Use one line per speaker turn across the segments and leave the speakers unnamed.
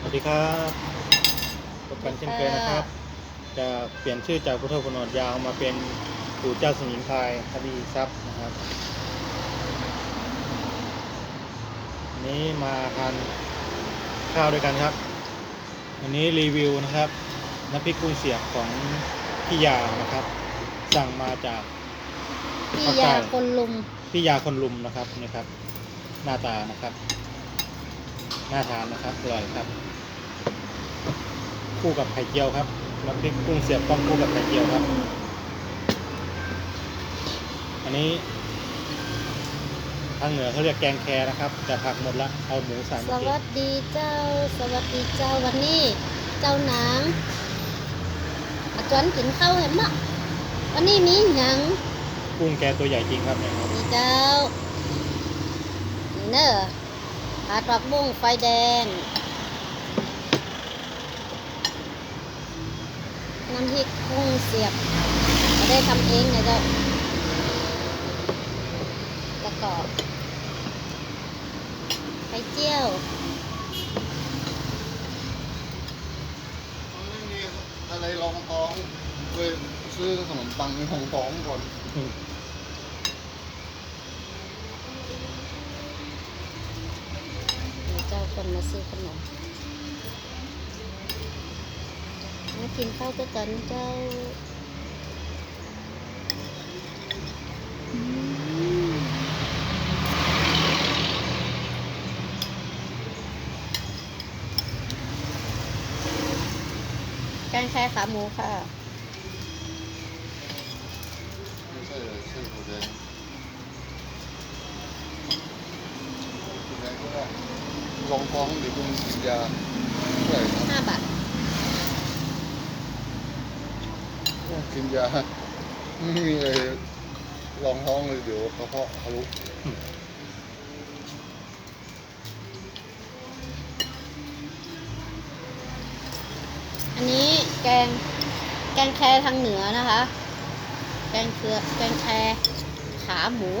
สวัสดีครับพบกันเช่นเคยนะครับ จะเปลี่ยนชื่อจากพุทธคุณนอดยาวมาเป็นปู่เจ้าสมิงพรายคดีทรัพย์นะครับวันนี้มาทานข้าวด้วยกันครับ วันนี้รีวิวนะครับน้ำพริกกุ้งเสียบของพี่ยานะครับ สั่งมาจาก
พี่ยาคนลุม
พี่ยาคนลุมนะครับนี่ครับ หน้าตานะครับ น่าทานนะครับอร่อยครับ คู่กับไข่เจียวครับน้ำพริกกุ้งเสียบต้องคู่กับไข่เจียวครับ อันนี้ทางเหนือเขาเรียกแกงแคนะครับ แต่ผักหมดละเอาหมูใส่
ส
เมื่อกี้
วัสดีเจ้า สวัสดีเจ้าวันนี้ เจ้านางอาจารย์กินข้าวเห็นมะวันนี้มีหยัง
กุ้งแกตัวใหญ่จริงครับเนี่ยครับ
มีเจ้านี่เนอะผัดผักบุ้งไฟแดง น้ำพริกกุ้งเสียบไม่ได้ทำเองนะเจ้าแล้วก็ไข่เจียว
ไม่มีอะไรรองท้องเลยซื้อขนมปังรองท้องก่อน
อืม
เดี๋ยวเจ้าคนมาซื้อขนม กินข้าวด้วยกันเจ้าแกงแค่ขาหมูค่ะ
ไม่ใช่เลยชื่อหมูแดงหมูแดงก็ได้องท้องหรือคุณกินยาเท่าไหร่ครับ
ห้าบาท
กินยาไม่มีอะไรรองท้องเลยเดี๋ยวกระเพาะทะลุ
อันนี้แกงแกงแคทางเหนือนะคะ แกงเครือแกงแคขาหมู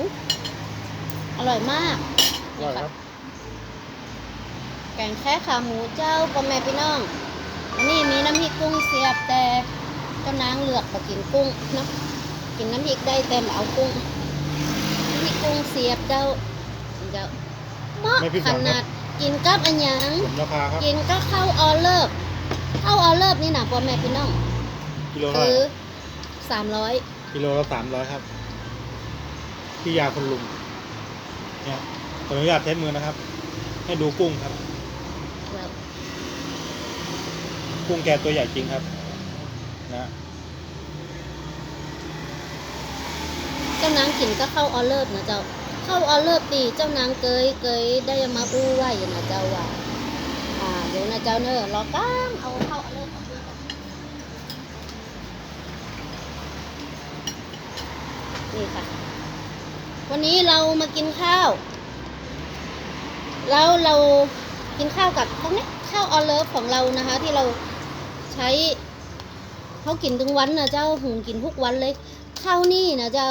อร่อยมาก
อร่อยครับ
แกงแค่ขาหมูเจ้าพ่อแม่พี่น้อง อันนี้มีน้ำพริกกุ้งเสียบแต่ เจ้านางเลือกมากินกุ้งเนาะกินน้ำพริกได้แต่ไม่เอากุ้งน้ำพริกกุ้งเสียบเจ้าเจ้าเหมาะ
ไม่ผิดห
ข
วังครับ
นาดกินกับอันหยัง
ผมราคาครับ
กินก็ข้าวออเลิฟข้าวออเลิฟนี่นะพ่อแม่พี่น้อง
กิโลเท่าไห
คื
ร่
อสามร้อย
กิโลละสามร้อยครับพี่ยาคนลุมเนี่ยขออนุญาตใช้มือนะครับ ให้ดูกุ้งครับ กุ้งแกตัวใหญ่จริงครับ นะ
เจ้านางกินก็เข้าออเลิฟนะเจ้า เข้าออเลิฟตีเจ้านางเกยเกยได้มาอู้ไว้นะเจ้าว่าอ่าเดี๋ยวนะเจ้าเนอะรอก้างเอาเข้าออเลิฟออกมาก่อนนี่ค่ะ วันนี้เรามากินข้าว แล้วเรากินข้าวกับตรงนี้ข้าวออเลิฟของเรานะคะ ที่เราใช้ เขากินทุกวันนะเจ้าหุงกินทุกวันเลยข้าวนี่นะเจ้า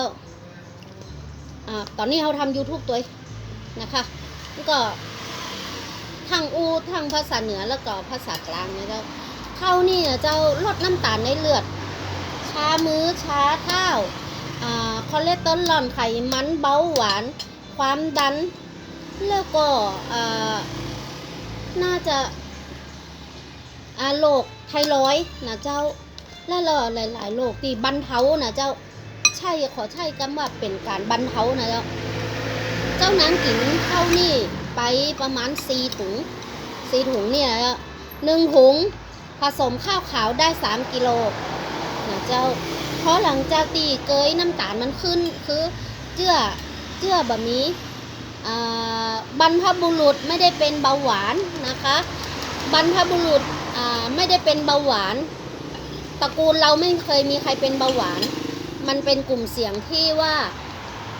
อ่าตอนนี้เขาทำ YouTube ตัวเองนะคะแล้วก็ทางอูทางภาษาเหนือแล้วก็ภาษากลางนี่ยเจ้าข้าวนี่นะเจ้าลดน้ำตาลในเลือด ช้ามือ้อช้าเท้าอ่าคอเลสเตอรอลไขมันเบาหวาน ความดัน แล้วก็อ่าน่าจะอาโรคไทรอยนะเจ้า และเราหลายๆโรคที่บรรเทานะเจ้าใช่ขอใช่คำว่าเป็นการบรรเทานะเจ้าเจ้านางกินข้าวนี่ไปประมาณสี่ถุงสี่ถุงเนี่ยเจ้าหนึ่งถุงผสมข้าวขาวได้สามกิโลนะเจ้าเพราะหลังจากตีเกยน้ำตาลมันขึ้นคือเจื้อเจื้อบะหมี่อ่าบรรพบุรุษไม่ได้เป็นเบาหวานนะคะ บรรพบุรุษไม่ได้เป็นเบาหวาน ตระกูลเราไม่เคยมีใครเป็นเบาหวาน มันเป็นกลุ่มเสี่ยงที่ว่า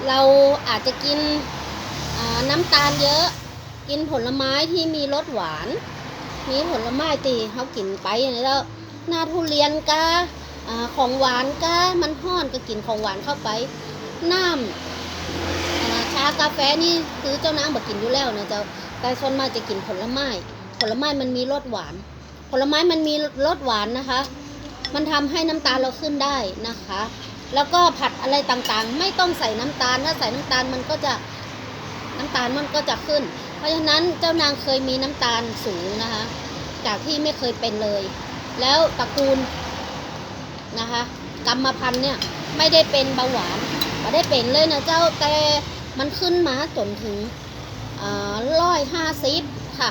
เราอาจจะกินน้ำตาลเยอะ กินผลไม้ที่มีรสหวาน มีผลไม้ตีเขากินไปอย่างนี้แล้วหน้าทุเรียนกาอ่าของหวานกามันห้อนก็กินของหวานเข้าไป น้ำชากาแฟนี่คือเจ้านางบอกกินอยู่แล้วนะเจ้าแต่ส่วนมากจะกินผลไม้ ผลไม้มันมีรสหวาน ผลไม้มันมีรสหวานนะคะ มันทำให้น้ำตาลเราขึ้นได้นะคะ แล้วก็ผัดอะไรต่างๆ ไม่ต้องใส่น้ำตาล ถ้าใส่น้ำตาลมันก็จะน้ำตาลมันก็จะขึ้น เพราะฉะนั้นเจ้านางเคยมีน้ำตาลสูงนะคะ จากที่ไม่เคยเป็นเลย แล้วตระกูลนะคะกรรมพันธุ์เนี่ยไม่ได้เป็นเบาหวานไม่ได้เป็นเลยนะเจ้าแต่มันขึ้นมาจนถึงร้อยห้าสิบค่ะ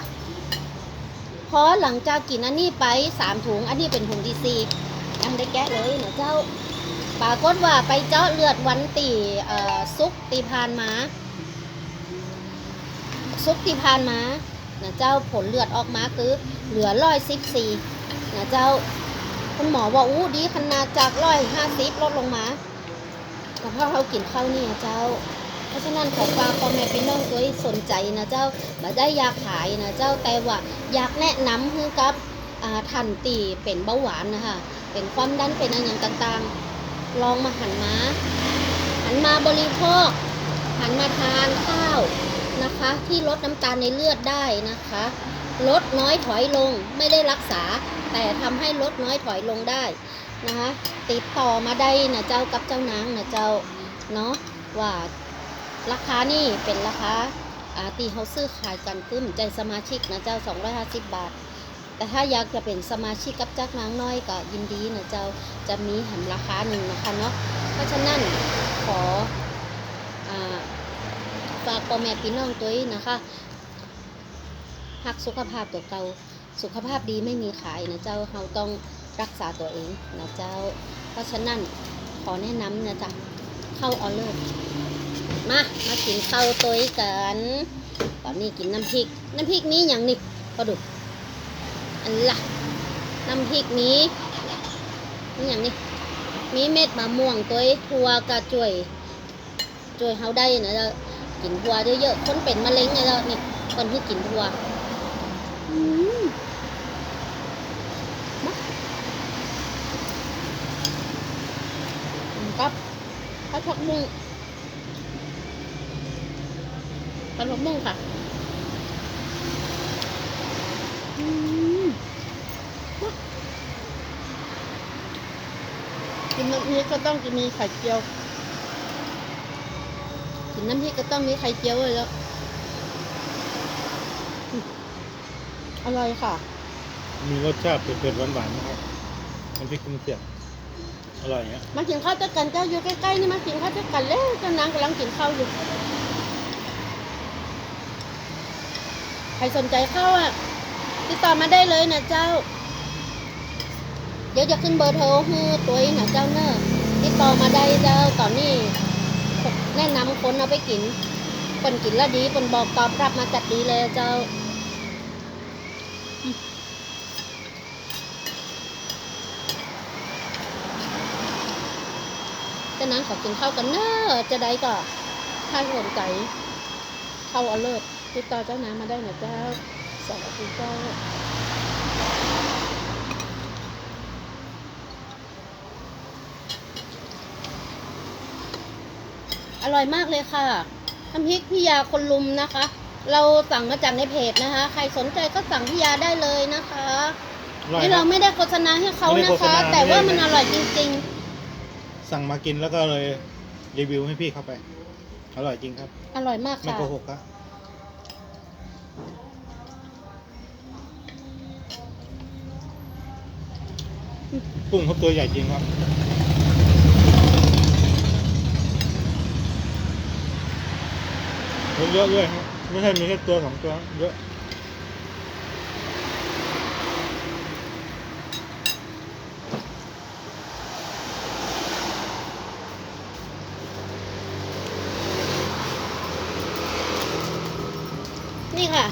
พอหลังจากกินอันนี้ไปสามถุง อันนี้เป็นถุงที่สี่ ยังได้แกะเลยนะเจ้าปรากฏว่าไปเจาะเลือดวันตีซุกตีพานมาซุกตีพานมานะเจ้าผลเลือดออกมาคือเหลือร้อยสิบสี่นะเจ้าคุณหมอว่าอู้ดีขนาดจากร้อยห้าสิบลดลงมาแต่พอเรากินข้าวนี่นะเจ้า เพราะฉะนั้นขอฝากพ่อแม่พี่น้องตัวสนใจนะเจ้ามาได้อยากขายนะเจ้าแต่ว่าอยากแนะนำให้กับท่านตีเป็นเบาหวานนะคะ เป็นความดันเป็นอะไรอย่างต่างๆ ลองมาหันมาหันมาบริโภค หันมาทานข้าวนะคะ ที่ลดน้ำตาลในเลือดได้นะคะ ลดน้อยถอยลงไม่ได้รักษา แต่ทำให้ลดน้อยถอยลงได้นะคะติดต่อมาได้นะเจ้ากับเจ้านางนะเจ้าเนาะว่าราคานี่เป็นราคาอ่าตีเขาซื้อขายกันขึ้นใจสมาชิกนะเจ้า 250 บาท แต่ถ้าอยากจะเป็นสมาชิกกับจักนางน้อยก็ยินดีนะเจ้าจะมีหันราคาหนึ่งนะคะเนาะเพราะฉะนั้นขอฝากพ่อแม่พี่น้องตัวนี้นะคะหักสุขภาพตัวเก่าสุขภาพดีไม่มีขายนะเจ้าเราต้องรักษาตัวเองนะเจ้า เพราะฉะนั้นขอแนะนำนะจ๊ะเข้าออเลอร์มามากินข้าวตัวกัน ตอนนี้กินน้ำพริก น้ำพริกนี้อย่างนี้พอดู อันละน้ำพริกนี้นี่อย่างนี้มีเม็ดมะม่วงตัวทัวกระจ่วยจ่วยเฮาได้นะเจ้ากินทัวเยอะๆคนเป็นมะเร็งไงเจ้านี่คนที่กินทัวอืมมาอืมครับข้าวผักมุ้งขนมมุ้งค่ะอืมกินน้ำพริกก็ ต้องมีไข่เจียวกินน้ำพริกก็ต้องมีไข่เจียวเลยแล้วอืมอร่อยค่ะ
มีรสชาติเผ็ดๆหวานๆนะครับน้ำพริกกุ้งเสียบอร่อยเงี้ย
มากินข้าวด้วยกันเจ้าอยู่ใกล้ๆนี่มากินข้าวด้วยกันแล้วเจ้านางกำลังกินข้าวอยู่ใครสนใจข้าวอะติดต่อมาได้เลยนะเจ้า เดี๋ยวจะขึ้นเบอร์โทรให้ตัวเองนะเจ้าเนอะ ติดต่อมาได้เจ้าตอนนี้แนะนำคนเอาไปกินคนกินแล้วดีคนบอกตอบรับมาจัดดีเลยเจ้าจะนั้นขอกินข้าวกันเนอะจะได้ก็ถ้าสนใจเข้าเอเลิศติดต่อเจ้านางมาได้นะเจ้าสวัสดีเจ้า อร่อยมากเลยค่ะน้ำพริกพี่ยาคนลุมนะคะ เราสั่งมาจากในเพจนะคะ ใครสนใจก็สั่งพี่ยาได้เลยนะคะ
อร่อย
นี่
ค
เรา
รับ
ไม่ได้โฆษณาให้เขา
ไม่ได้
นะ
โฆษ
คะ
ณา
แต่ว่า
ไม่
มัน
ได้
อร่อยจริง
สั่งมากินแล้วก็เลยรีวิวให้พี่เข้าไป อร่อยจริงครับ
ๆ อร่อยมาก
ไม่
ค่ะ
โกหกครับกุ้งเขาตัวใหญ่จริงครับ เยอะๆด้วยครับไม่ใช่มีแค่ตัวสองตัวเยอะ
นี่ค่ะ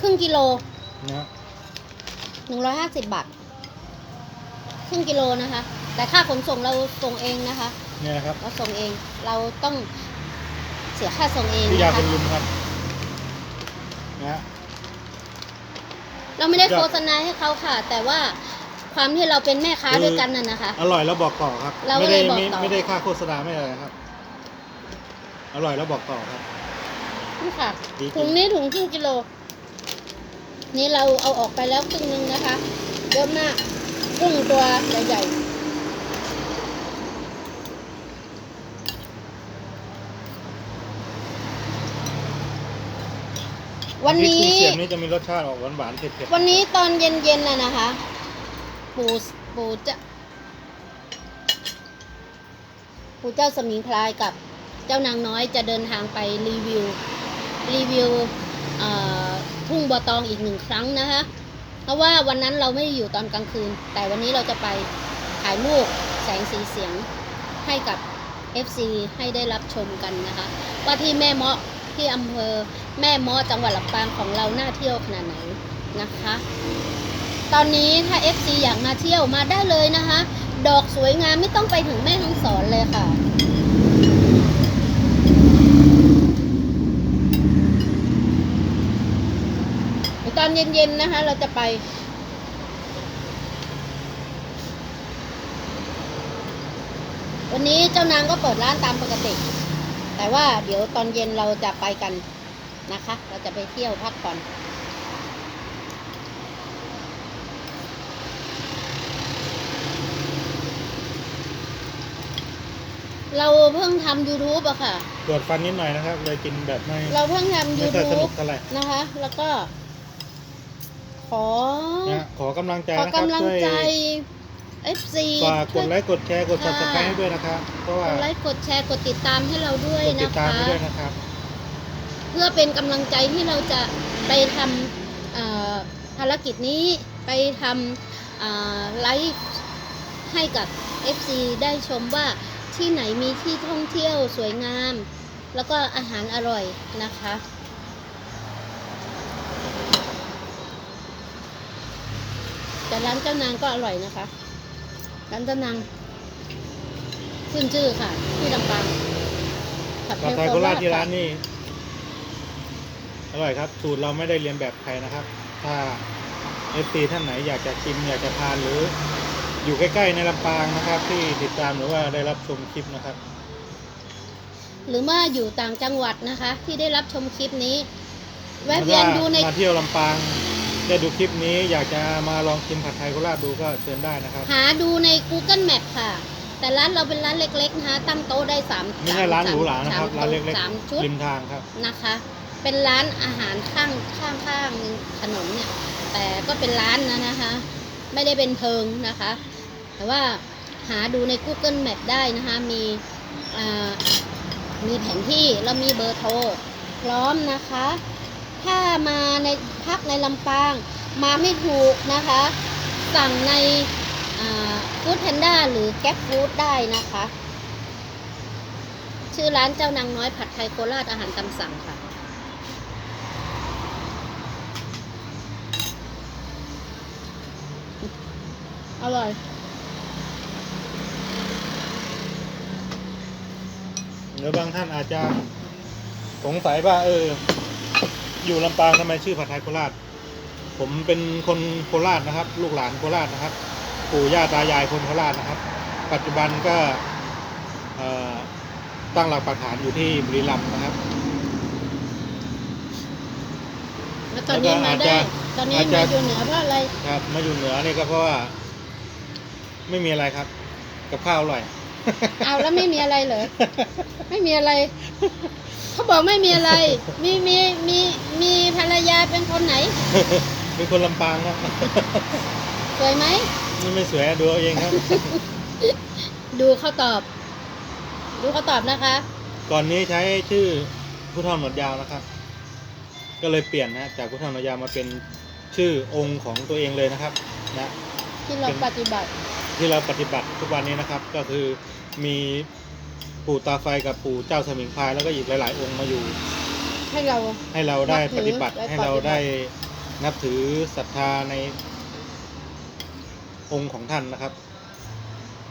ครึ่งกิโล
นะ
หนึ่งร้อยห้าสิบบาท ครึ่งกิโลนะคะ แต่ค่าขนส่งเราส่งเองนะคะ
เนี่ยนะครับ
เราส่งเอง เราต้องเสียค่าส่งเอง
พี่ยา
นะ
คุ
คะ
ณลุมครับนะฮะ
เราไม่ได้
ยอด
โฆษณาให้เขาค่ะ แต่ว่าความที่เราเป็นแม่ค้า
คือ
ด้วยกันน่ะนะคะ
อร่อยแล้วบอกต่อครับ
เราก็
ไม่
เล
ได้
ยบอก
ไม่
ต่อ
ไม่ได้ค่าโฆษณาไม่อะไรครับ อร่อยแล้วบอกต่อครับ
นี่ค่ะ
ดีจ
ถุ
ริ
ง
ง
นี้ถุงครึ่งกิโล นี่เราเอาออกไปแล้วครึ่งนึงนะคะเยอะมากกุ้งตัวใหญ่ๆ วันนี้
พริกกุ้งเสียบนี่จะมีรสชาติออกหวานๆเผ็ด
วันนี้ตอนเย็นๆน่ะนะคะ ปู่ปู่จะปู่เจ้าสมิงพรายกับเจ้านางน้อยจะเดินทางไปรีวิว รีวิวเอ่อทุ่งบัวตองอีกหนึ่งครั้งนะคะ เพราะว่าวันนั้นเราไม่ได้อยู่ตอนกลางคืน แต่วันนี้เราจะไปถ่ายรูปแสงสีเสียงให้กับ FC ให้ได้รับชมกันนะคะ ว่าที่แม่เมาะ ที่อำเภอแม่เมาะจังหวัดลำปางของเราน่าเที่ยวขนาดไหนนะคะ ตอนนี้ถ้า FC อยากมาเที่ยวมาได้เลยนะคะ ดอกสวยงามไม่ต้องไปถึงแม่ฮ่องสอนเลยค่ะตอนเย็นๆนะคะ เราจะไปวันนี้เจ้านางก็เปิดร้านตามปกติ แต่ว่าเดี๋ยวตอนเย็นเราจะไปกันนะคะ เราจะไปเที่ยวพักผ่อนเราเพิ่งทำ YouTube อะค่ะ
ๆปวดฟันนิดหน่อยนะครับ เลยกินแบบไม่
เราเพิ่งทำ
ไม่ค่อยสนุ
YouTube
กเท่าไหร่
นะคะ แล้วก็ ขอ
นะขอกำลังใจ
ขอ
นะครับ
กำลัง
ช่วย
ใจ FC
ฝากกดไลค์กดแชร์กด
ค่ะ
subscribe ให้ด้วยนะครับ เพราะ
ก
ว่า
ดไลค์กดแชร์กดติดตามให้เราด้วย
กดติ
นะ
ดตาม
คะ
ให้ด้วยนะครับ
เพื่อเป็นกำลังใจที่เราจะไปทำเอ่อภารกิจนี้ไปทำเอ่อไลฟ์ให้กับ FC ได้ชมว่าที่ไหนมีที่ท่องเที่ยวสวยงาม แล้วก็อาหารอร่อยนะคะ แต่ร้านเจ้านางก็อร่อยนะคะ ร้านเจ้านางขึ้นชื่อค่ะ ที่ลำปางผัด
ผัด
ไท
ไทย
ย
โค
โค
รา
รา
ช
ช
ที่ร้าน
ค่ะ
นี่อร่อยครับ สูตรเราไม่ได้เรียนแบบใครนะครับ ถ้าเอฟซีท่านไหนอยากจะกินอยากจะทานหรือ อยู่ใกล้ๆในลำปางนะครับ ที่ติดตามหรือว่าได้รับชมคลิปนะครับ
หรือว่าอยู่ต่างจังหวัดนะคะ ที่ได้รับชมคลิปนี้ แวะเวียนดูใน
มาเที่ยวลำปาง ได้ดูคลิปนี้อยากจะมาลองชิมผัดไทยโคราชดูก็เชิญได้นะครับ
หาดูใน Google Map ค่ะ แต่ร้านเราเป็นร้านเล็กๆนะคะตั้งโต๊ะได้สาม
ไม่ใช่ร้านหรูหรานะครับ
สม
ร้านเล็ก
สามชุด
ๆริมทางครับ
นะคะ เป็นร้านอาหารข้างข้างข้างถนนเนี่ย แต่ก็เป็นร้านนะนะคะ ไม่ได้เป็นเพิงนะคะ แต่ว่าหาดูใน Google Map ได้นะคะมีอ่ามีแผนที่แล้วมีเบอร์โทรพร้อมนะคะ ถ้ามาในพักในลำปาง มาไม่ถูกนะคะ สั่งในฟู้ดแพนด้าหรือแก๊ปฟู้ดได้นะคะ ชื่อร้านเจ้านางน้อยผัดไทยโคราชอาหารตามสั่งค่ะอร่อย
หรือบางท่านอาจจะสงสัยว่าเออ อยู่ลำปางทำไมชื่อผัดไทยโคราช ผมเป็นคนโคราชนะครับ ลูกหลานโคราชนะครับ ปู่ย่าตายายคนโคราชนะครับ ปัจจุบันก็เอ่อตั้งหลักปักฐานอยู่ที่บุรีรัมย์นะครับ
แล้วตอนนี้มาได้ ตอนนี้
อาจจะ
มาอยู่เหนือเพราะอะไร
ครับ มาอยู่เหนือนี่ก็เพราะว่า ไม่มีอะไรครับ กับข้าวอร่อย
เอาแล้วไม่มีอะไรเหรอ ไม่มีอะไร เขาบอกไม่มีอะไร มีมีมีมีภรรยาเป็นคนไหน
เป็นคนลำปางครับ
สวยไหม
นี่ไม่สวยดูเอาเองครับ
ดูเขาตอบ ดูเขาตอบนะคะ
ก่อนนี้ใช้ชื่อผู้เฒ่าหนวดยาวนะครับ ก็เลยเปลี่ยนนะจากผู้เฒ่าหนวดยาวมาเป็นชื่อองค์ของตัวเองเลยนะครับ นะ
ที่เราปฏิบัติ
ที่เราปฏิบัติทุกวันนี้นะครับ ก็คือมี ปู่ตาไฟกับปู่เจ้าสมิงพรายแล้วก็อีกหลาย ๆ องค์มาอยู่
ให้เรา
ให้เราได้
นับถือ
ปฏิบัติ
และ
ให้เรา
ปฏิบัติ
ได้นับถือศรัทธาในองค์ของท่านนะครับ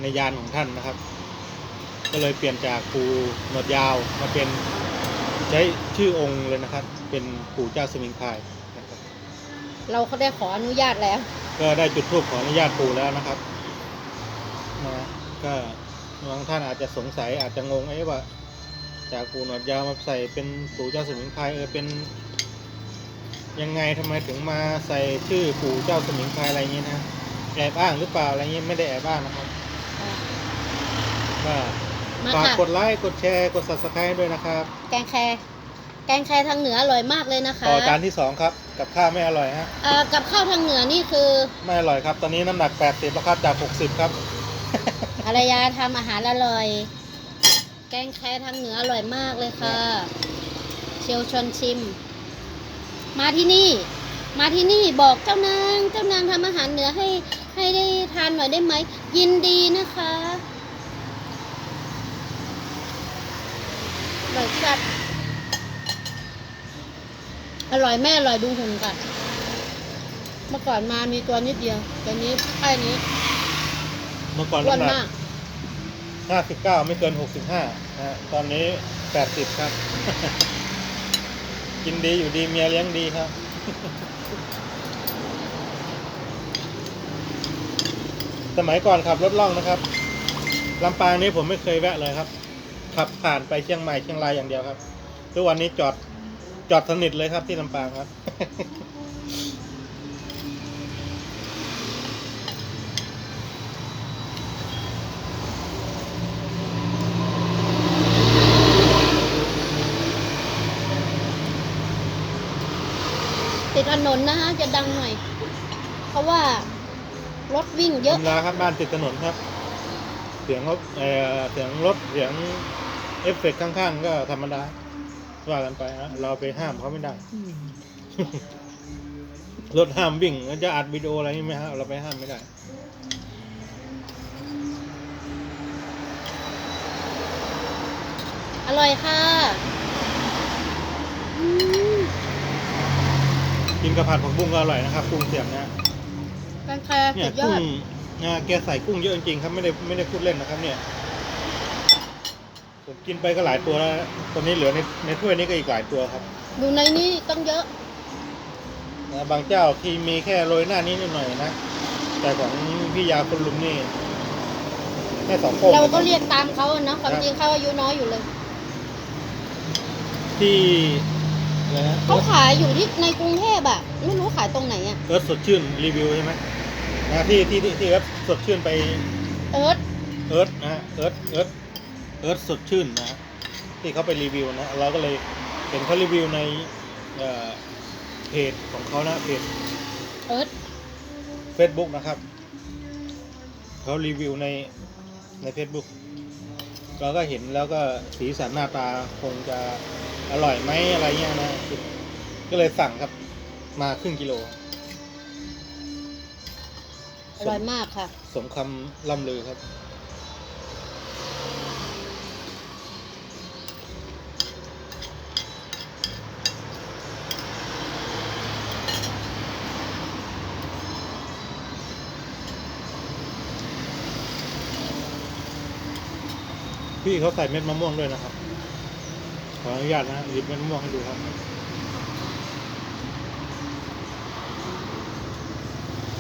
ในยานของท่านนะครับ ก็เลยเปลี่ยนจากปู่หนวดยาวมาเป็นใช้ชื่อองค์เลยนะครับ เป็นปู่เจ้าสมิงพรายนะครับ
เราเขาได้ขออนุญาตแล้ว
ก็ได้จุดทูปขออนุญาตปู่แล้วนะครับนะก็ บางท่านอาจจะสงสัยอาจจะงงเอ๊ะว่า จากปู่หนวดยาวมาใส่เป็นปู่เจ้าสมิงพรายเออเป็น ยังไงทำไมถึงมาใส่ชื่อปู่เจ้าสมิงพรายอะไรอย่างงี้นะแอบอ้างหรือเปล่าอะไรเงี้ยไม่ได้แอบอ้างนะครับก็
มา
ฝาก
ค่ะ
กดไลค์กดแชร์กด subscribe ด้วยนะครับ
แกงแครแกงแครทางเหนืออร่อยมากเลยนะคะ
ต่อจานที่สองครับกับข้าวไม่อร่อยฮะ
เอ่อกับข้าวทางเหนือนี่คือ
ไม่อร่อยครับ ตอนนี้น้ำหนัก 80แล้วครับจาก 60 ครับ
ภ รรยาทำอาหารอร่อย แกงแครทางเหนืออร่อยมากเลยค่ะ เชียวชวนชิม มาที่นี่ มาที่นี่บอกเจ้านาง เจ้านางทำอาหารเหนือให้ให้ได้ทานหน่อยได้ไหม ยินดีนะคะอร่อยจัดอร่อยแม่อร่อยดูหุ่นค่ะเมื่อก่อนมามีตัวนิดเดียวตอนนี้ไอ้นี้
เมื่อก่อน
อ้วน
น้ำหนั
มาก ห้าสิบเก
59ไม่เกิน65นะฮะตอนนี้80ครับ กินดีอยู่ดีเมียเลี้ยงดีครับ สมัยก่อนขับรถล่องนะครับลำปางนี้ผมไม่เคยแวะเลยครับ ขับผ่านไปเชียงใหม่เชียงรายอย่างเดียวครับ ทุกวันนี้จอดจอดสนิทเลยครับที่ลำปางครับ
นนนะคะจะดังหน่อย เพราะว่ารถวิ่งเย
ธร
อะ
รมดาครับบ้านติดถนนครับ เสียงรถเอ่อเสียงรถเสียงเอฟเฟกต์ข้างๆ ก็ธรรมดาว่ากันไปฮะเราไปห้ามเขาไม่ได้ รถห้ามวิ่งแล้วจะอัดวิดีโออะไรนี่ไหมฮะเราไปห้ามไม่ได้
อร่อยค่ะอืม
กินกระผัดผักบุ้งก็อร่อยนะครับกุ้งเสียบนะ
แกงแคร
เนี่
สุ
ย
ดย
กุ้
องด
นะแกใส่กุ้งเยอะจริงๆครับไม่ได้ไม่ได้พูดเล่นนะครับ เนี่ยผมกินไปก็หลายตัวแล้วตอนนี้เหลือในในถ้วยนี้ก็อีกหลายตัวครับ
ดูในนี้ต้องเยอะ
นะบางเจ้าที่มีแค่โรยหน้านี้นิดหน่อยนะแต่ของพี่ยาคนลุมนี่แค่สองโป้ง
เราก็
นะคบ
เรียกตามเขาอะเนาะความจริงเขาอายุน้อยอยู่เลย
ที่ อะไรนะ
เขาขายอยู่ที่ในกรุงเทพอะไม่รู้ขายตรงไหนอะ
เอิร์ธสดชื่นรีวิวใช่ไหมนะที่ที่ที่ที่เอิร์ธสดชื่นไป
เอิร์ธ
เอิร์ธนะฮะเอิร์ธเอิร์ธเอิร์ธสดชื่นนะฮะที่เขาไปรีวิวนะเราก็เลยเห็นเขารีวิวในเอ่อเพจของเขานะเพจ
เอิร์ธ
Facebook นะครับ เขารีวิวในใน Facebook เราก็เห็นแล้วก็สีสันหน้าตาคงจะ อร่อยไหมอะไรเงี้ยนะ ก็เลยสั่งครับ มาครึ่งกิโล
อร่อยมากค่ะ
สมคำล่ำลือครับ พี่เขาใส่เม็ดมะม่วงด้วยนะครับ ขออนุญาตนะหยิบเม็ดมะม่วงให้ดูครับ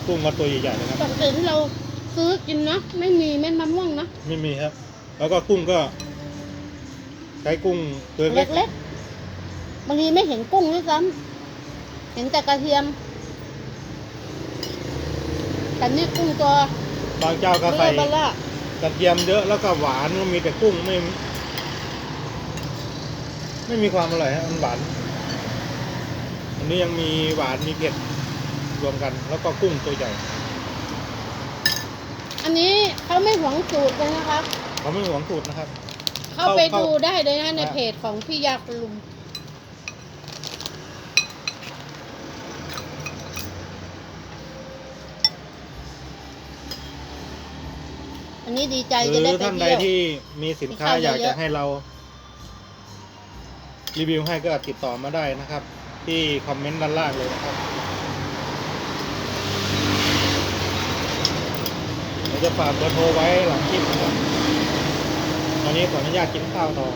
กุ้งก็ตัวใหญ่ๆเลยครับ
ปกติที่เราซื้อกินนะไม่มีเม็ดมะม่วงนะ
ไม่มีครับ แล้วก็กุ้งก็ ใช้กุ้งตัวเล็ก
เล็กๆบางทีไม่เห็นกุ้งด้วยซ้ำเห็นแต่กระเทียมแต่นี่กุ้งตัว
บางเจ้าก็
เบ
ใส่
ลอเบล่าก
ระเทียมเยอะแล้วก็หวานก็มีแต่กุ้งไม่ ไม่มีความอร่อยฮะมันหวานอันนี้ยังมีหวานมีเผ็ดรวมกัน แล้วก็กุ้งตัวใหญ่
อันนี้เขาไม่หวงสูตรเลยนะคะ
เขาไม่หวงสูตรนะครับ
เข้าไป
เข้า
ดูได้เลยนะใน
อะ
เพจของพี่ยาคุณลุงอันนี้ดีใจ
ห
จะ
รื
ได้
อ
ไป
ท่านใด
เที่ยว
ที่มีสินค้า
มีข้าว
อยาก
เย
จะ
อะๆ
ให้เรา รีวิวให้ก็ติดต่อมาได้นะครับ ที่คอมเมนต์ด้านล่างเลยนะครับเดี๋ยวจะฝากเบอร์โทรไว้หลังคลิปนะครับตอนนี้ขออนุญาตกินข้าวต่อ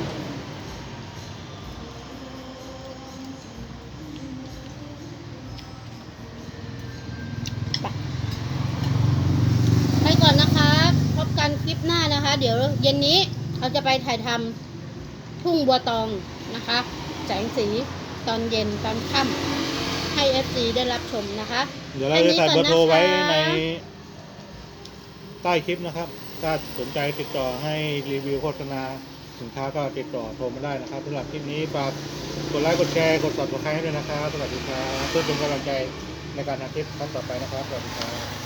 ไปก่อนนะคะพบกันคลิปหน้านะคะ เดี๋ยวเย็นนี้เราจะไปถ่ายทำทุ่งบัวตอง นะคะ แสงสีตอนเย็นตอนค่ำให้ FC ได้รับชมนะคะ
เดี๋ยวเราจะใส่เบอร์โทรไว้
อันนี้ก่อนนะคะ
ใน ใต้คลิปนะครับ ถ้าสนใจติดต่อให้รีวิวโฆษณาสินค้าก็ติดต่อโทรมาได้นะครับสำหรับคลิปนี้ฝากกดไลค์กดแชร์กด subscribe ให้ด้วยนะครับสวัสดีครับเพื่อเป็นกำลังใจในการทำคลิปครั้งต่อไปนะครับสวัสดีครับ